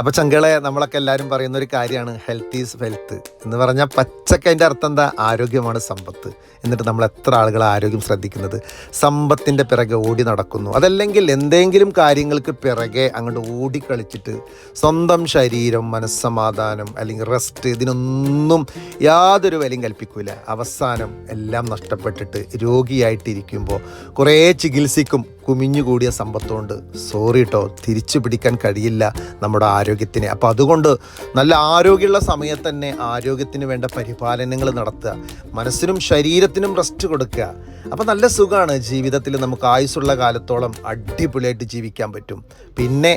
അപ്പോൾ ചങ്കളെ നമ്മളൊക്കെ എല്ലാവരും പറയുന്ന ഒരു കാര്യമാണ് ഹെൽത്ത് ഈസ് വെൽത്ത് എന്ന് പറഞ്ഞാൽ പച്ചക്ക് അതിന്റെ അർത്ഥം എന്താ? ആരോഗ്യമാണ് സമ്പത്ത്. എന്നിട്ട് നമ്മൾ എത്ര ആളുകൾ ആരോഗ്യം ശ്രദ്ധിക്കുന്നത്? സമ്പത്തിന്റെ പിറകെ ഓടി നടക്കുന്നു. അതല്ലെങ്കിൽ എന്തെങ്കിലും കാര്യങ്ങൾക്ക് പിറകെ അങ്ങോട്ട് ഓടിക്കളിച്ചിട്ട് സ്വന്തം ശരീരം മനസ്സമാധാനം അല്ലെങ്കിൽ റെസ്റ്റ് ഇതിനൊന്നും യാതൊരു വിലയും കൽപ്പിക്കൂല. അവസാനം എല്ലാം നഷ്ടപ്പെട്ടിട്ട് രോഗിയായിട്ടിരിക്കുമ്പോൾ കുറേ ചികിത്സിക്കും കുമിഞ്ഞുകൂടിയ സമ്പത്തുകൊണ്ട് സോറി കേട്ടോ തിരിച്ചു പിടിക്കാൻ കഴിയില്ല നമ്മുടെ ആരോഗ്യത്തിനെ. അപ്പോൾ അതുകൊണ്ട് നല്ല ആരോഗ്യമുള്ള സമയത്ത് തന്നെ ആരോഗ്യത്തിന് വേണ്ട പരിപാലനങ്ങൾ നടത്തുക. മനസ്സിനും ശരീരത്തിനും റെസ്റ്റ് കൊടുക്കുക. അപ്പോൾ നല്ല സുഖമാണ് ജീവിതത്തിൽ നമുക്ക് ആയുസ്സുള്ള കാലത്തോളം അടിപൊളിയായിട്ട് ജീവിക്കാൻ പറ്റും. പിന്നെ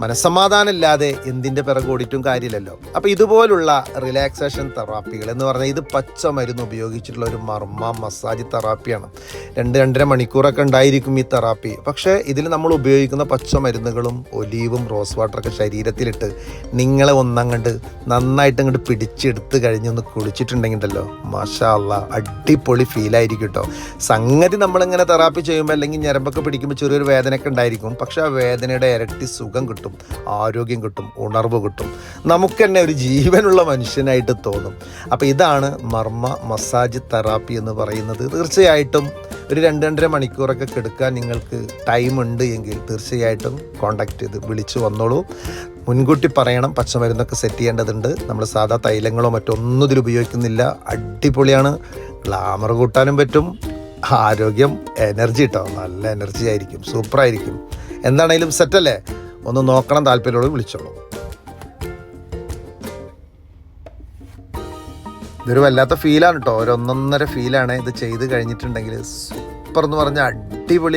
മനസ്സമാധാനം ഇല്ലാതെ എന്തിന്റെ പിറകെ ഓടിയിട്ടും കാര്യമില്ലല്ലോ. അപ്പോൾ ഇതുപോലുള്ള റിലാക്സേഷൻ തെറാപ്പികൾ എന്ന് പറഞ്ഞാൽ ഇത് പച്ച മരുന്ന് ഉപയോഗിച്ചിട്ടുള്ള ഒരു മർമ്മ മസാജ് തെറാപ്പിയാണ് രണ്ട് രണ്ടര മണിക്കൂറൊക്കെ ഉണ്ടായിരിക്കും ഈ തെറാപ്പി പക്ഷേ ഇതിൽ നമ്മൾ ഉപയോഗിക്കുന്ന പച്ച മരുന്നുകളും ഒലീവും റോസ് വാട്ടറൊക്കെ ശരീരത്തിലിട്ട് നിങ്ങളെ ഒന്നങ്ങണ്ട് നന്നായിട്ട് അങ്ങോട്ട് പിടിച്ചെടുത്ത് കഴിഞ്ഞൊന്ന് കുളിച്ചിട്ടുണ്ടെങ്കിലോ മാഷാ അല്ല അടിപൊളി ഫീലായിരിക്കും കേട്ടോ സംഗതി നമ്മളിങ്ങനെ തെറാപ്പി ചെയ്യുമ്പോൾ അല്ലെങ്കിൽ ഞരമ്പൊക്കെ പിടിക്കുമ്പോൾ ചെറിയൊരു വേദനയൊക്കെ ഉണ്ടായിരിക്കും. പക്ഷേ ആ വേദനയുടെ ഇരട്ടി സുഖം കിട്ടും. ആരോഗ്യം കിട്ടും ഉണർവ് കിട്ടും. നമുക്ക് തന്നെ ഒരു ജീവനുള്ള മനുഷ്യനായിട്ട് തോന്നും. അപ്പോൾ ഇതാണ് മർമ്മ മസാജ് തെറാപ്പി എന്ന് പറയുന്നത്. തീർച്ചയായിട്ടും ഒരു രണ്ട് രണ്ടര മണിക്കൂറൊക്കെ കെടുക്കാൻ നിങ്ങൾക്ക് ടൈം ഉണ്ട് എങ്കിൽ തീർച്ചയായിട്ടും കോണ്ടാക്ട് ചെയ്ത് വിളിച്ചു വന്നോളൂ. മുൻകൂട്ടി പറയണം പച്ചമരുന്നൊക്കെ സെറ്റ് ചെയ്യേണ്ടതുണ്ട്. നമ്മൾ സാധാ തൈലങ്ങളോ മറ്റൊന്നും ഇതിൽ ഉപയോഗിക്കുന്നില്ല. അടിപൊളിയാണ്. ഗ്ലാമർ കൂട്ടാനും പറ്റും. ആരോഗ്യം എനർജി കേട്ടോ നല്ല എനർജി ആയിരിക്കും. സൂപ്പറായിരിക്കും എന്താണേലും സെറ്റല്ലേ ഒന്ന് നോക്കണം താല്പര്യമുള്ളത് വിളിച്ചോളൂ. ഇതൊരു വല്ലാത്ത ഫീലാണ് കേട്ടോ ഒരു ഒന്നൊന്നര ഫീലാണ് ഇത് ചെയ്ത് കഴിഞ്ഞിട്ടുണ്ടെങ്കിൽ. സൂപ്പർ എന്ന് പറഞ്ഞാൽ അടിപൊളി